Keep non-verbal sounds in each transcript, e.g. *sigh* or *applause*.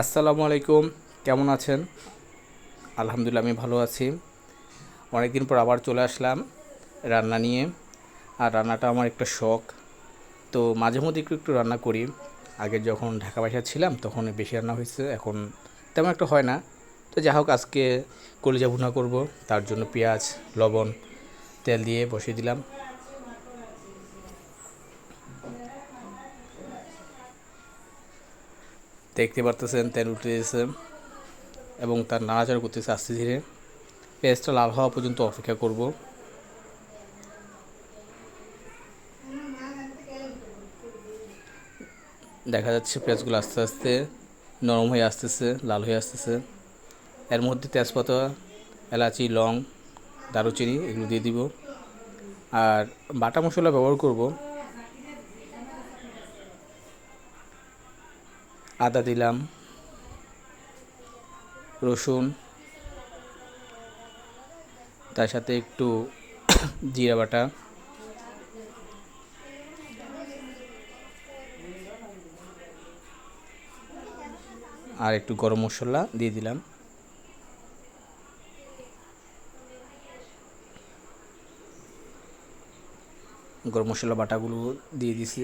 আসসালামু আলাইকুম, কেমন আছেন? আলহামদুলিল্লাহ, আমি ভালো আছি। অনেক দিন পর আবার চলে আসলাম রান্না নিয়ে। আর রান্নাটা আমার একটা শখ। তো মাঝে মধ্যে একটু একটু রান্না করি। আগে যখন ঢাকা বাসায় ছিলাম, তখন বেশি রান্না হয়েছে। এখন তেমন একটা হয় না। তো যাই হোক, আজকে কলিজা ভুনা করব। তার জন্য পেঁয়াজ, লবণ, তেল দিয়ে বসিয়ে দিলাম। দেখতে পারতেছেন, তেল উঠে দিয়েছে এবং তার নাড়াচাড়া করতেছে আস্তে ধীরে। পেঁয়াজটা লাল হওয়া পর্যন্ত অপেক্ষা করব। দেখা যাচ্ছে পেঁয়াজগুলো আস্তে আস্তে নরম হয়ে আসতেছে, লাল হয়ে আসতেছে। এর মধ্যে তেজপাতা, এলাচি, লং, দারুচিনি এগুলো দিয়ে দিব। আর বাটা মশলা ব্যবহার করব। আদা দিলাম, রসুন, তার সাথে একটু *coughs* জিরা বাটা, আর একটু গরম মশলা দিয়ে দিলাম। গরম মশলা বাটাগুলো দিয়ে দিছি।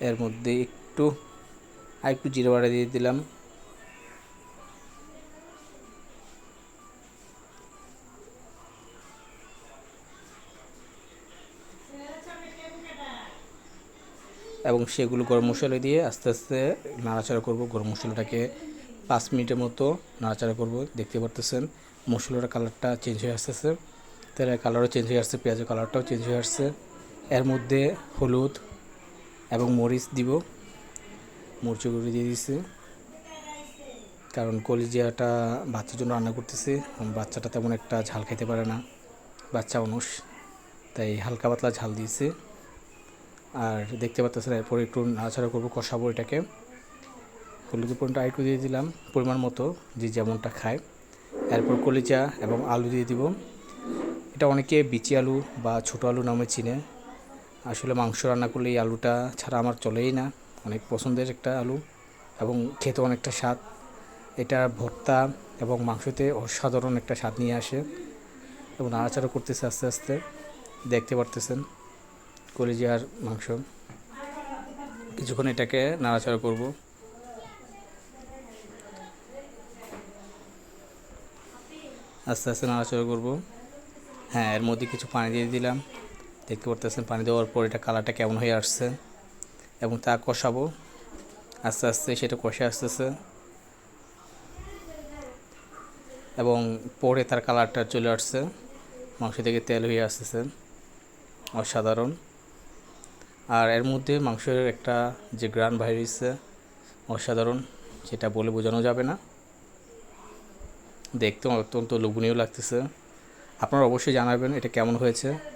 এর মধ্যে একটু আর একটু জিরে বাটা দিয়ে দিলাম। এবং সেগুলো গরম মশলা দিয়ে আস্তে আস্তে নাড়াচাড়া করব। গরম মশলাটাকে পাঁচ মিনিটের মতো নাড়াচাড়া করব। দেখতে পারতেছেন, মশলার কালারটা চেঞ্জ হয়ে আসতেছে। তেলের কালারও চেঞ্জ হয়ে আসছে, পেঁয়াজের কালারটাও চেঞ্জ হয়ে আসছে। এর মধ্যে হলুদ এবং মরিচ দিব। গুঁড়ো দিয়ে দিছি। কারণ কলিজিয়াটা বাচ্চার জন্য রান্না করতেছি। বাচ্চাটা তেমন একটা ঝাল খেতে পারে না। বাচ্চা মানুষ। তাই হালকা পাতলা ঝাল দিয়েছি। আর দেখতে পাচ্ছেন এরপর একটু নাড়াচাড়া করব কষাবো এটাকে। হলুদ পরিমাণটা একটু দিয়ে দিলাম, পরিমাণ মতো, যে যেমনটা খায়। এরপর কলিজা এবং আলু দিয়ে দিব। এটা অনেকে বিচি আলু বা ছোটো আলু নামে চিনে। আসলে মাংস রান্না করলে এই আলুটা ছাড়া আমার চলেই না। অনেক পছন্দের একটা আলু এবং খেতে অনেকটা স্বাদ। এটা ভর্তা এবং মাংসতে অসাধারণ একটা স্বাদ নিয়ে আসে এবং নাড়াচাড়া করতেছে আস্তে আস্তে। দেখতে পারতেছেন কলিজিয়ার মাংস। কিছুক্ষণ এটাকে নাড়াচাড়া করব। আস্তে আস্তে নাড়াচাড়া করব। হ্যাঁ এর মধ্যে কিছু পানি দিয়ে দিলাম। দেখতে পারতেছেন, পানি দেওয়ার পর এটা কালারটা কেমন হয়ে আসছে এবং তা কষাবো। আস্তে আস্তে সেটা কষে আসতেছে। এবং পরে তার কালারটা চলে আসছে। মাংস থেকে তেল হয়ে আসতেছে। অসাধারণ। আর এর মধ্যে মাংসের একটা যে গ্রান বাইরে হচ্ছে অসাধারণ। সেটা বলে বোঝানো যাবে না। দেখতে অত্যন্ত লোভনীয় লাগতেছে। আপনারা অবশ্যই জানাবেন এটা কেমন হয়েছে।